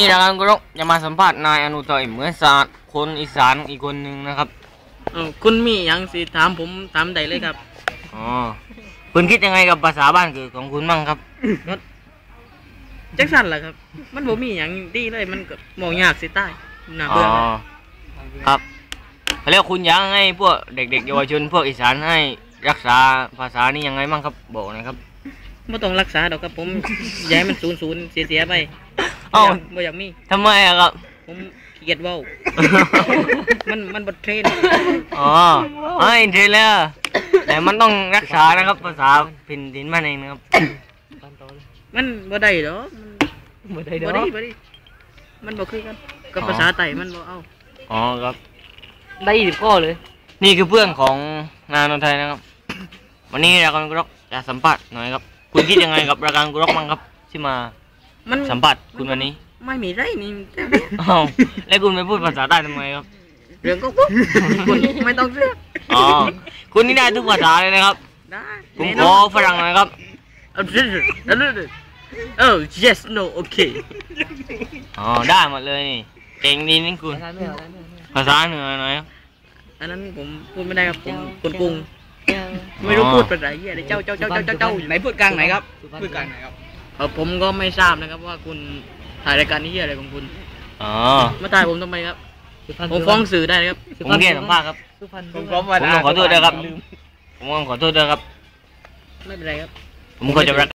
นี่นะครับคุณรกจะมาสัมภาษณ์นายอนุทัยเหมือนศาสตร์คนอีสานอีกคนหนึ่งนะครับเอ้าคุณมีหยังสิถามผมถามได้เลยครับอ๋อคุณคิดยังไงกับภาษาบ้านเกิดของคุณบ้างครับจักสันล่ะครับ มันบ่มีหยังดีเลยมันก็มองยากสิใต้น่าอ๋อเบื่อครับแล้วคุณอยากให้พวกเด็กๆเยาวชนพวกอีสานให้รักษาภาษานี่ยังไงบ้างครับบอกหนะครับบ่ต้องรักษาดอกครับผมอย่าให้มันสูญสูญเสียเสียๆไป เอ้า บ่อยากมีทำไมอะครับ ผมขี้เกียจเว้า มันมันบ่เทรนอ๋อไอ้เทเลอร์แต่มันต้องรักษานะครับภาษาพินดินบ้านเองนะครับมันบ่ได้ดอกบ่ได้มันดบ่อกได้บ่ได้มันบ่คือกันกับอ๋อภาษาไต้มันบ่เอาอ๋อครับ ได้ยี่สิบข้อเลย นี่คือเพื่อนของนายอนุทัยนะครับ วันนี้รายการกุรกจะสัมภาษณ์หน่อยครับ คุณคิดยังไงกับรายการกุรกบ้างครับที่มา มันสัมภาษณ์คุณวันนี้ไม่มีไรนี่อ้าวแล้วคุณไปพูดภาษาใต้ทำไมครับ เรื่องก็ปุ๊บคุณไม่ต้องเลือกอ๋อคุณนี่ได้ทุกภาษาเลยนะครับได้ผมแน่ขนออนฝรั่งหน่อยครับเอาเรื่อยๆเอาเรื่อยๆเออ yes no okay อ๋อได้หมดเลยนี่เก่งดีนี่คุณไม่เอาไม่เอาไม่เอาภาษาเหนือหน่อยครับอันนั้นผมพูดไม่ได้ครับผมคนกรุงเจ้าไม่รู้พูดภาษาเหี้ยอะไรเจ้าเจ้าเจ้าเจ้าเจ้าเจ้าไหนพูดกลางไหนครับพูดกลางไหนครับ เออผมก็ไม่ทราบนะครับว่าคุณถ่ายรายการนี้เหี้ยอะไรของคุณ อ๋อมาถ่ายผมทำไมครับ ผมฟ้องสื่อได้นะครับผมแค่สัมภาษณ์ครับสุพรรณผมต้องขอโทษด้วยครับ ผมต้องขอโทษด้วยครับ ไม่เป็นไรครับ ผมก็จะรัก